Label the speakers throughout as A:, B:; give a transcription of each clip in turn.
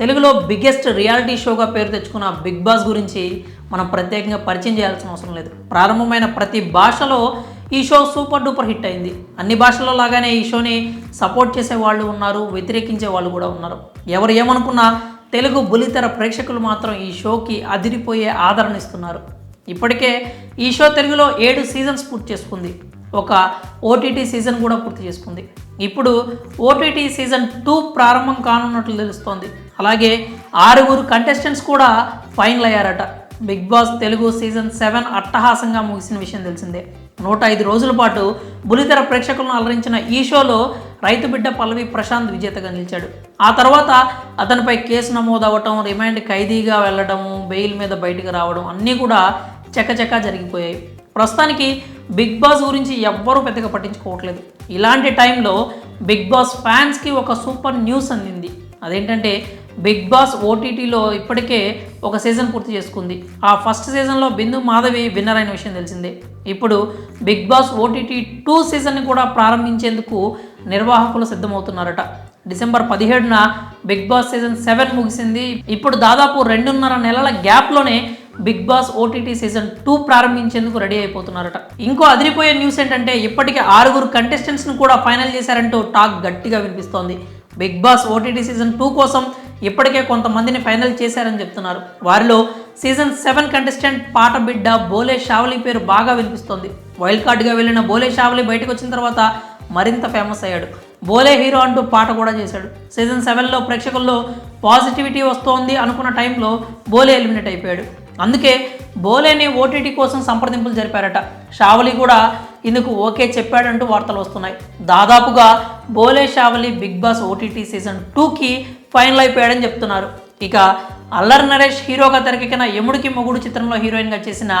A: తెలుగులో biggest reality షోగా పేరు తెచ్చుకున్న బిగ్ బాస్ గురించి మనం ప్రత్యేకంగా పరిచయం చేయాల్సిన అవసరం లేదు. ప్రారంభమైన ప్రతి భాషలో ఈ షో సూపర్ డూపర్ హిట్ అయింది. అన్ని భాషల్లో లాగానే ఈ షోని సపోర్ట్ చేసే వాళ్ళు ఉన్నారు వ్యతిరేకించే వాళ్ళు కూడా ఉన్నారు. ఎవరు ఏమనుకున్నా తెలుగు బులితెర ప్రేక్షకులు మాత్రం ఈ షోకి అదిరిపోయే ఆదరణ ఇస్తున్నారు. ఇప్పటికే ఈ షో తెలుగులో ఏడు సీజన్స్ పూర్తి చేసుకుంది. ఒక ఓటీటీ సీజన్ కూడా పూర్తి చేసుకుంది. ఇప్పుడు ఓటీటీ సీజన్ టూ ప్రారంభం కానున్నట్లు తెలుస్తోంది. అలాగే ఆరుగురు కంటెస్టెంట్స్ కూడా final అయ్యారట. Bigg Boss Telugu season seven అట్టహాసంగా ముగిసిన విషయం తెలిసిందే. నూట ఐదు రోజుల పాటు బులితెర ప్రేక్షకులను అలరించిన ఈ షోలో రైతు బిడ్డ పల్లవి ప్రశాంత్ విజేతగా నిలిచాడు. ఆ తర్వాత అతనిపై కేసు నమోదవ్వటం రిమాండ్ ఖైదీగా వెళ్ళడం బెయిల్ మీద బయటకు రావడం అన్నీ కూడా చకచకా జరిగిపోయాయి. ప్రస్తుతానికి బిగ్ బాస్ గురించి ఎవ్వరూ పెద్దగా పట్టించుకోవట్లేదు. ఇలాంటి టైంలో బిగ్ బాస్ ఫ్యాన్స్కి ఒక సూపర్ న్యూస్ అందింది. అదేంటంటే బిగ్ బాస్ ఓటీటీలో ఇప్పటికే ఒక సీజన్ పూర్తి చేసుకుంది. ఆ ఫస్ట్ సీజన్లో బిందు మాధవి విన్నర్ అయిన విషయం తెలిసిందే. ఇప్పుడు బిగ్ బాస్ ఓటీటీ టూ సీజన్ని కూడా ప్రారంభించేందుకు నిర్వాహకులు సిద్ధమవుతున్నారట. డిసెంబర్ పదిహేడున బిగ్ బాస్ సీజన్ సెవెన్ ముగిసింది. ఇప్పుడు దాదాపు రెండున్నర నెలల గ్యాప్లోనే Bigg Boss OTT season two ప్రారంభించేందుకు రెడీ అయిపోతున్నారట. ఇంకో అదిరిపోయే న్యూస్ ఏంటంటే ఇప్పటికే ఆరుగురు కంటెస్టెంట్స్ను కూడా ఫైనల్ చేశారంటూ టాక్ గట్టిగా వినిపిస్తోంది. Bigg Boss OTT season two కోసం ఇప్పటికే కొంతమందిని ఫైనల్ చేశారని చెప్తున్నారు. వారిలో సీజన్ సెవెన్ కంటెస్టెంట్ పాట బిడ్డ బోలే షావలి పేరు బాగా వినిపిస్తోంది. వైల్డ్ కార్డ్గా వెళ్ళిన బోలే షావలి బయటకు వచ్చిన తర్వాత మరింత ఫేమస్ అయ్యాడు. బోలే హీరో అంటూ పాట కూడా చేశాడు. సీజన్ సెవెన్లో ప్రేక్షకుల్లో పాజిటివిటీ వస్తోంది అనుకున్న టైంలో బోలే ఎలిమినేట్ అయిపోయాడు. అందుకే బోలేని ఓటీటీ కోసం సంప్రదింపులు జరిపారట. షావలి కూడా ఇందుకు ఓకే చెప్పాడంటూ వార్తలు వస్తున్నాయి. దాదాపుగా Bole Shavali Bigg Boss OTT season టూకి ఫైనల్ అయిపోయాడని చెప్తున్నారు. ఇక అల్లర్ నరేష్ హీరోగా తెరకెక్కిన యముడికి మొగుడు చిత్రంలో హీరోయిన్గా చేసిన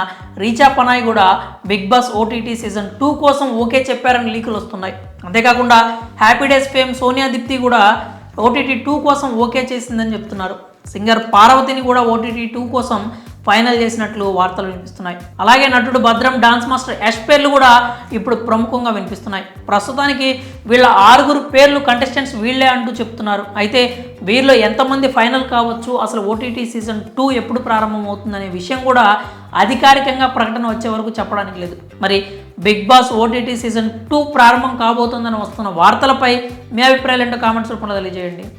A: రీచా పనాయ్ కూడా Bigg Boss OTT season two కోసం ఓకే చెప్పారని లీకులు వస్తున్నాయి. అంతేకాకుండా happy days fame Sonia Deepthi కూడా ఓటీటీ టూ కోసం ఓకే చేసిందని చెప్తున్నారు. సింగర్ పార్వతిని కూడా ఓటీటీ టూ కోసం ఫైనల్ చేసినట్లు వార్తలు వినిపిస్తున్నాయి. అలాగే నటుడు భద్రం డాన్స్ మాస్టర్ యష్ పేర్లు కూడా ఇప్పుడు ప్రముఖంగా వినిపిస్తున్నాయి. ప్రస్తుతానికి వీళ్ళ ఆరుగురు పేర్లు కంటెస్టెంట్స్ వీళ్ళే అంటూ చెప్తున్నారు. అయితే వీరిలో ఎంతమంది ఫైనల్ కావచ్చు అసలు ఓటీటీ సీజన్ టూ ఎప్పుడు ప్రారంభమవుతుందనే విషయం కూడా అధికారికంగా ప్రకటన వచ్చే వరకు చెప్పడానికి లేదు. మరి Bigg Boss OTT season two ప్రారంభం కాబోతుందని వస్తున్న వార్తలపై మీ అభిప్రాయాలు ఏంటో కామెంట్స్ రూపంలో తెలియజేయండి.